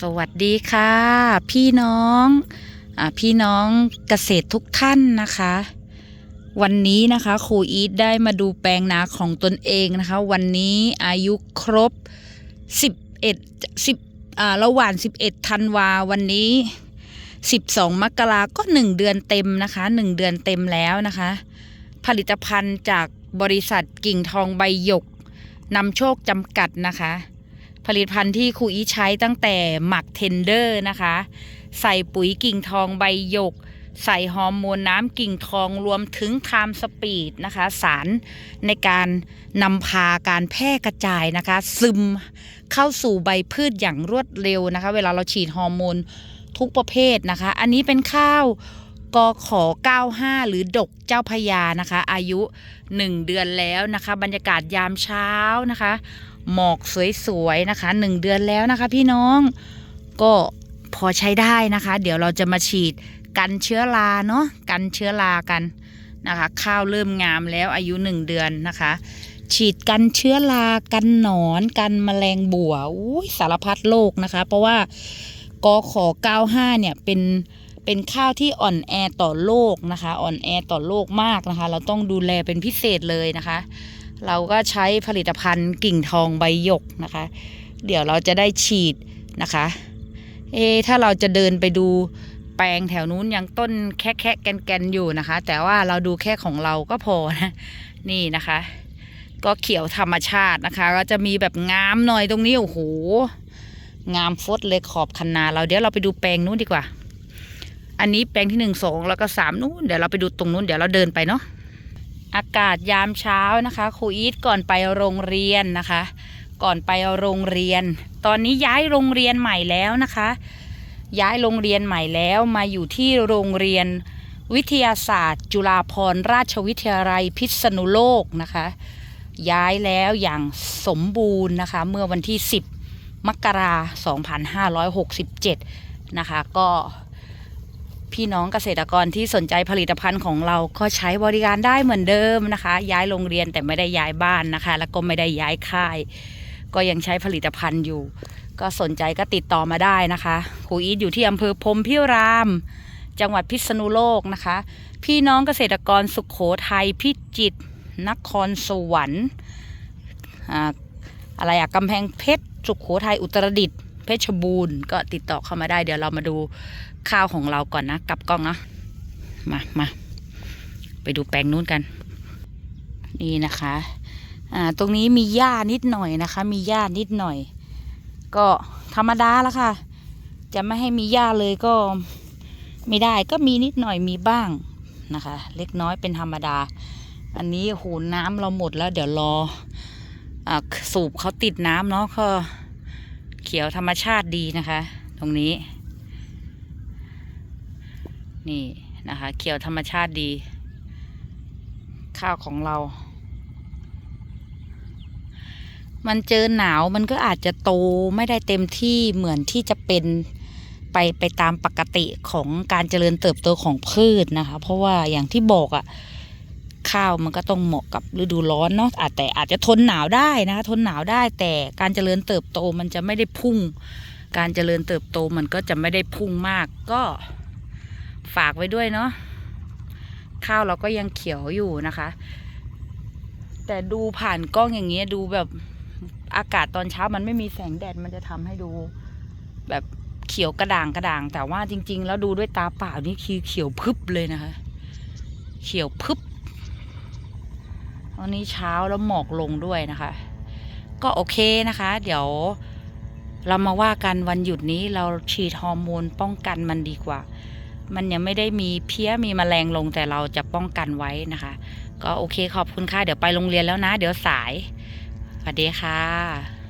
สวัสดีค่ะ พี่น้องอพี่น้องเกษตรทุกท่านนะคะ วันนี้นะคะครูอีทได้มาดูแปลงนาของตนเองนะคะ วันนี้อายุครบ 11 10อ่าระหว่าง 11ธันวาวันนี้ 12 มกราก็ 1 เดือนเต็มนะคะ 1 เดือนเต็มแล้วนะคะ ผลิตภัณฑ์จากบริษัทกิ่งทองใบหยกนำโชคจำกัดนะคะ ผลิตภัณฑ์ที่ครูอีใช้ตั้งแต่หมักเทนเดอร์นะคะ ใส่ปุ๋ยกิ่งทองใบหยก ใส่ฮอร์โมนน้ำกิ่งทองรวมถึงไทม์สปีดนะคะ สารในการนำพาการแพร่กระจายนะคะ ซึมเข้าสู่ใบพืชอย่างรวดเร็วนะคะ เวลาเราฉีดฮอร์โมนทุกประเภทนะคะ อันนี้เป็นข้าวกขอ95 หรือดกเจ้าพญานะคะ อายุ 1 เดือนแล้วนะคะ บรรยากาศยามเช้านะคะ หมอกสวยๆนะคะหนึ่งเดือนแล้วนะคะ พี่น้องก็พอใช้ได้นะคะ เดี๋ยวเราจะมาฉีดกันเชื้อราเนาะกันเชื้อรากันนะคะ ข้าวเริ่มงามแล้วอายุหนึ่งเดือนนะคะ ฉีดกันเชื้อรากันหนอนกันแมลงบัวอุ้ยสารพัดโรคนะคะ เพราะว่ากอขอ95เนี่ยเป็นเป็นข้าวที่อ่อนแอต่อโรคนะคะ อ่อนแอต่อโรคมากนะคะ เราต้องดูแลเป็นพิเศษเลยนะคะ เราก็ใช้ผลิตภัณฑ์กิ่งทองใบหยกนะคะ เดี๋ยวเราจะได้ฉีดนะคะ เอถ้าเราจะเดินไปดูแปลงแถวนู้นยังต้นแค่แค่แกนแกนอยู่นะคะ แต่ว่าเราดูแค่ของเราก็พอนะนี่นะคะ ก็เขียวธรรมชาตินะคะ ก็จะมีแบบงามหน่อยตรงนี้โอ้โหงามฟดเลยขอบคันนาเราเดี๋ยวเราไปดูแปลงนู้นดีกว่า อันนี้แปลงที่หนึ่งสองแล้วก็สามนู้นเดี๋ยวเราไปดูตรงนู้นเดี๋ยวเราเดินไปเนาะ อากาศยามเช้านะคะครูอีทก่อนไปโรงเรียนนะคะ ก่อนไปโรงเรียน ตอนนี้ย้ายโรงเรียนใหม่แล้วนะคะ ย้ายโรงเรียนใหม่แล้วมาอยู่ที่โรงเรียนวิทยาศาสตร์ จุฬาภรณราชวิทยาลัยพิษณุโลกนะคะ ย้ายแล้วอย่างสมบูรณ์นะคะ เมื่อวันที่ 10 มกราคม2567 นะคะก็ พี่น้องเกษตรกรที่สนใจผลิตภัณฑ์ของเราก็ใช้บริการได้เหมือนเดิมนะคะ ย้ายโรงเรียนแต่ไม่ได้ย้ายบ้านนะคะ แล้วก็ไม่ได้ย้ายค่าย ก็ยังใช้ผลิตภัณฑ์อยู่ ก็สนใจก็ติดต่อมาได้นะคะครูอีทอยู่ที่อำเภอพรมพิราม จังหวัดพิษณุโลกนะคะ พี่น้องเกษตรกรสุขโขทัยพิจิตรนครสวรรค์อ่าอะไรอะกำแพงเพชรสุขโขทัยอุตรดิตถ์ เพชรบูรณ์ก็ติดต่อเข้ามาได้ เดี๋ยวเรามาดูข้าวของเราก่อนนะกับกล้องเนาะมามาไปดูแปลงนู้นกัน นี่นะคะอ่าตรงนี้มีหญ้านิดหน่อยนะคะ มีหญ้านิดหน่อย ก็ธรรมดาละค่ะ จะไม่ให้มีหญ้าเลยก็ไม่ได้ก็มีนิดหน่อยมีบ้างนะคะ เล็กน้อยเป็นธรรมดา อันนี้โหน้ำเราหมดแล้ว เดี๋ยวรออาสูบเขาติดน้ำเนาะก็เขียวธรรมชาติดีนะคะ ตรงนี้ นี่นะคะ เขียวธรรมชาติดี ข้าวของเรา มันเจอหนาวมันก็อาจจะโตไม่ได้เต็มที่เหมือนที่จะเป็นไปไปตามปกติของการเจริญเติบโตของพืชนะคะ เพราะว่าอย่างที่บอกอะ่ะ ข้าวมันก็ต้องเหมาะกับฤดูร้อนเนาะอาจแต่อาจจะทนหนาวได้นะคะทนหนาวได้แต่การเจริญเติบโตมันจะไม่ได้พุ่ง การเจริญเติบโตมันก็จะไม่ได้พุ่งมาก ก็ฝากไว้ด้วยเนาะข้าวเราก็ยังเขียวอยู่นะคะ แต่ดูผ่านกล้องอย่างเงี้ยดูแบบอากาศตอนเช้ามันไม่มีแสงแดดมันจะทำให้ดู แบบเขียวกระด่างกระด่าง แต่ว่าจริง ๆ แล้วดูด้วยตาเปล่านี่คือเขียวพึบเลยนะคะ เขียวพึบ ตอนนี้เช้าแล้วหมอกลงด้วยนะคะ ก็โอเคนะคะ เดี๋ยวเรามาว่ากันวันหยุดนี้เราฉีดฮอร์โมนป้องกันมันดีกว่า มันยังไม่ได้มีเพี้ยมีแมลงลงแต่เราจะป้องกันไว้นะคะ ก็โอเคขอบคุณค่ะ เดี๋ยวไปโรงเรียนแล้วนะ เดี๋ยวสายสวัสดีค่ะ